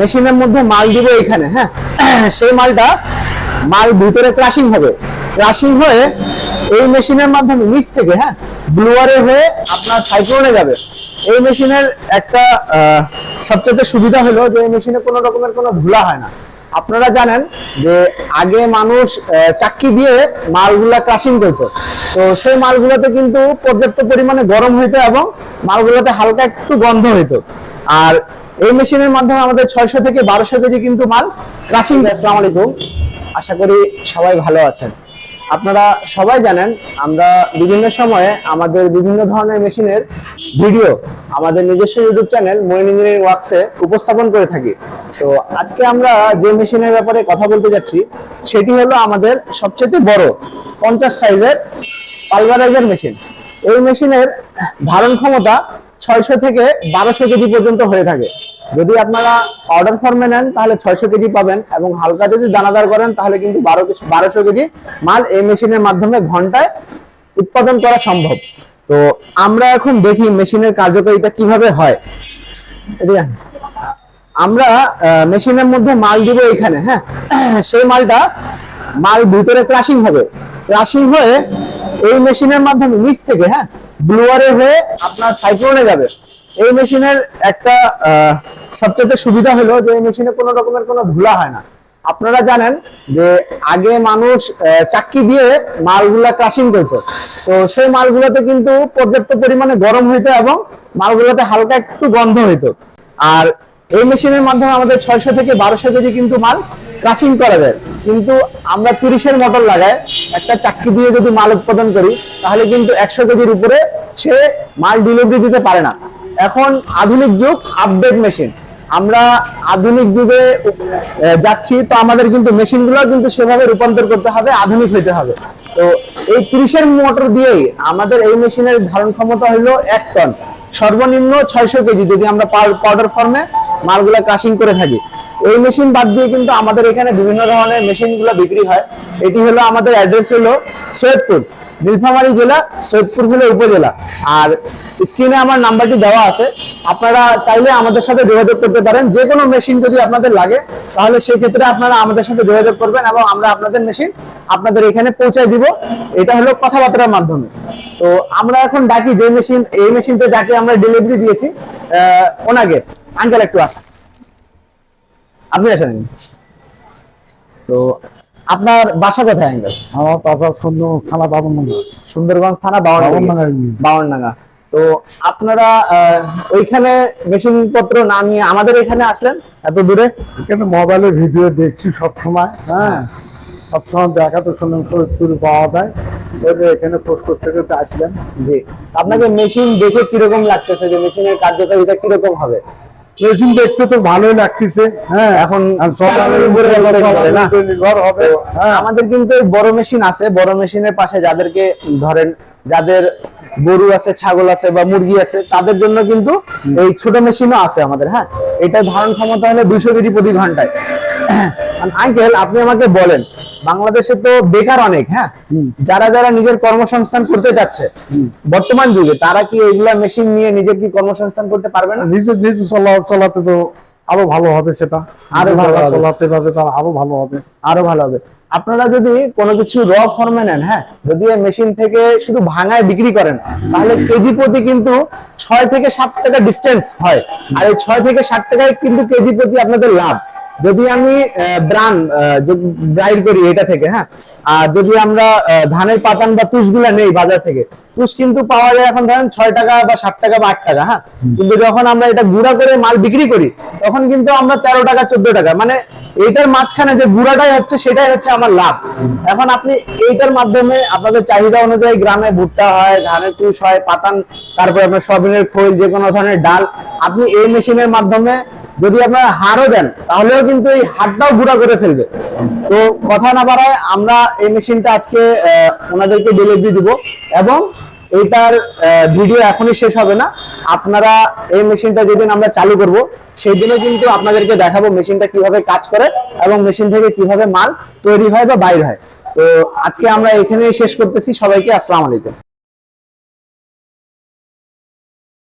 মেশিনের মধ্যে মাল দিব এখানে হ্যাঁ? সেই মালটা মাল ভিতরে ক্রাশিং হবে। ক্রাশিং হয়ে এই মেশিনের মাধ্যমে নিচ থেকে হ্যাঁ ব্লুয়ারে হয়ে আপনার সাইক্লোনে যাবে। এই মেশিনের একটা সবচেয়ে সুবিধা হলো যে এই মেশিনে কোনো রকমের কোনো ধুলা হয় না। আপনারা জানেন যে আগে মানুষ চাক্কি দিয়ে মালগুলা ক্রাশিং করতো। তো সেই মালগুলোতে কিন্তু পর্যাপ্ত পরিমাণে গরম হইতো এবং মালগুলোতে হালকা একটু গন্ধ হইতো। আর এই মেশিনের মাধ্যমে আমাদের ছয়শো থেকে বারোশো কেজি কিন্তু মাল ক্রাশিং আসসালামু আলাইকুম। আশা করি সবাই ভালো আছেন। আপনারা সবাই জানেন, আমরা বিভিন্ন সময়ে আমাদের বিভিন্ন ধরনের মেশিনের ভিডিও আমাদের নিজস্ব ইউটিউব চ্যানেল মইন ইঞ্জিনিয়ারিং ওয়ার্কসে উপস্থাপন করে থাকি। তো আজকে আমরা যে মেশিনের ব্যাপারে কথা বলতে যাচ্ছি, সেটি হলো আমাদের সবচেয়ে বড় পঞ্চাশ সাইজের পালভারাইজার মেশিন। এই মেশিনের ধারণ ক্ষমতা ছয়শো থেকে বারোশো কেজি পর্যন্ত হয়ে থাকে। যদি আপনারা অর্ডার ফর্মে নেন, তাহলে ছয়শো কেজি পাবেন এবং হালকা যদি দানাদার করেন, তাহলে কিন্তু বারো বারোশো কেজি মাল এই মেশিনের মাধ্যমে ঘন্টায় উৎপাদন করা সম্ভব। তো আমরা এখন দেখি মেশিনের কার্যকারিতা কীভাবে হয়। আমরা মেশিনের মধ্যে মাল দিব এখানে হ্যাঁ? সেই মালটা মাল ভিতরে ক্রাশিং হবে। ক্রাশিং হয়ে এই মেশিনের মাধ্যমে নিচ থেকে হ্যাঁ? ব্লুয়ারে হয়ে আপনার সাইক্লোনে যাবে। এই মেশিনের একটা সবচেয়ে সুবিধা হলো যে এই মেশিনে কোনো রকমের কোনো ধুলা হয় না। আপনারা জানেন যে আগে মানুষ চাকি দিয়ে মালগুলা ক্রাশিং করত। তো সেই মালগুলোতে কিন্তু পর্যাপ্ত পরিমাণে গরম হইতো এবং মালগুলোতে হালকা একটু গন্ধ হইতো। আর এই মেশিনের মাধ্যমে আমাদের ছয়শো থেকে বারোশো কেজি কিন্তু মাল ক্রাশিং করা যায়। কিন্তু আমরা তিরিশের মোটর লাগাই, একটা চাকরি দিয়ে যদি মাল উৎপাদন করি, তাহলে কিন্তু একশো কেজির উপরে সে মাল ডেলিভারি দিতে পারে না। এখন আধুনিক যুগ আপডেট মেশিন আমরা আধুনিক যুগে যাচ্ছি, তো আমাদের কিন্তু মেশিনগুলো কিন্তু সেভাবে রূপান্তর করতে হবে, আধুনিক হইতে হবে। তো এই তিরিশের মোটর দিয়েই আমাদের এই মেশিনের ধারণ ক্ষমতা হলো এক টন। সর্বনিম্ন ছয়শো কেজি যদি আমরা পাউডার ফর্মে মালগুলা ক্রাশিং করে থাকি। এই মেশিন বাদ দিয়ে কিন্তু আমাদের এখানে বিভিন্ন ধরনের মেশিনগুলো বিক্রি হয়। এটি হলো আমাদের অ্যাড্রেস হলো সৈয়দপুর, নীলফামারী জেলা, সৈয়দপুর হলো উপজেলা। আর স্ক্রিনে আমার নাম্বারটি দেওয়া আছে। আপনারা চাইলে আমাদের সাথে যোগাযোগ করতে পারেন। যে কোনো মেশিন যদি আপনাদের লাগে, তাহলে সেই ক্ষেত্রে আপনারা আমাদের সাথে যোগাযোগ করবেন এবং আমরা আপনাদের মেশিন আপনাদের এখানে পৌঁছায় দিব। এটা হলো কথাবার্তার মাধ্যমে। তো আমরা এখন ডাকি যে মেশিন এই মেশিনটা যাকে আমরা ডেলিভারি দিয়েছি ওনাকে। আঙ্কেল একটু আসেন। আপনি আসেন। তো আপনার বাসা কোথায় আঙ্কেল আমার বাবা সুন্দর খানা বাবু মনে সুন্দরগঞ্জ থানা বাউন্ডাঙ্গা। বাউন্ডাঙ্গা তো আপনারা ওইখানে মেশিন পত্র না নিয়ে আমাদের এখানে আসলেন? এত দূরে? এখানে মোবাইলে ভিডিও দেখছি সব সময় হ্যাঁ। সবসময় দেখা তো শুনলাম পাওয়া যায়। এখানে পোস্ট করতে করতে আসলাম। জি। আপনাকে মেশিন দেখে কীরকম লাগতেছে? যে মেশিনের কার্যকারিতা কীরকম হবে? মেশিন দেখতে তো ভালোই লাগতেছে। হ্যাঁ। এখন নির্ভর হবে। হ্যাঁ। আমাদের কিন্তু বড় মেশিন আছে। বড় মেশিনের পাশে যাদেরকে ধরেন যাদের গরু আছে ছাগল আছে বা মুরগি আছে তাদের জন্য কিন্তু এই ছোট মেশিনও আছে আমাদের হ্যাঁ? এটা ধারণ ক্ষমতা হলো দুইশো কেজি প্রতি ঘন্টায়। আঙ্কেল আপনি আমাকে বলেন বাংলাদেশে তো বেকার অনেক হ্যাঁ? যারা যারা নিজের কর্মসংস্থান করতে যাচ্ছে বর্তমান যুগে তারা কি এইগুলা মেশিন নিয়ে নিজের কি কর্মসংস্থান করতে পারবে না? নিজে নিজে চলা চলাতে তো আরও ভালো হবে সেটা। আরও ভালো। চলাতে পারবে তার আরও ভালো হবে। আরও ভালো হবে। আপনারা যদি কোনো কিছু র ফর্মে নেন হ্যাঁ যদি মেশিন থেকে শুধু ভাঙায় বিক্রি করেন তাহলে কেজি প্রতি কিন্তু ছয় থেকে সাত টাকা ডিস্টেন্স হয়। আর এই ছয় থেকে ষাট টাকায় কিন্তু কেজি প্রতি আপনাদের লাভ। যদি আমি ব্রান ব্রাইড করি এটা থেকে হ্যাঁ? আর যদি আমরা ধানের পাতান বা তুষগুলা নেই বাজার থেকে তুষ কিন্তু পাওয়া যায় এখন ধরেন ছয় টাকা বা সাত টাকা বা আট টাকা হ্যাঁ? কিন্তু যখন আমরা এটা গুঁড়া করে মাল বিক্রি করি তখন কিন্তু আমরা তেরো টাকা চোদ্দ টাকা মানে এইটার মাঝখানে যে গুঁড়াটাই হচ্ছে সেটাই হচ্ছে আমার লাভ। এখন আপনি এইটার মাধ্যমে আপনাদের চাহিদা অনুযায়ী গ্রামে ভুট্টা হয় ধানের তুষ হয় পাতান তারপরে আপনার সবিনের খোল যে কোনো ধরনের ডাল আপনি এই মেশিনের মাধ্যমে যদি আপনারা হারও দেন, তাহলেও কিন্তু এই হারটাও গুঁড়া করে ফেলবে। তো কথা না বাড়ায় আমরা এই মেশিনটা আজকে ওনাদেরকে ডেলিভারি দিব এবং এইটার ভিডিও এখনই শেষ হবে না। আপনারা এই মেশিনটা যেদিন আমরা চালু করব সেই দিনে কিন্তু আপনাদেরকে দেখাবো মেশিনটা কীভাবে কাজ করে এবং মেশিন থেকে কীভাবে মাল তৈরি হয় বা বাইর হয়। তো আজকে আমরা এখানেই শেষ করতেছি। সবাইকে আসসালামু আলাইকুম।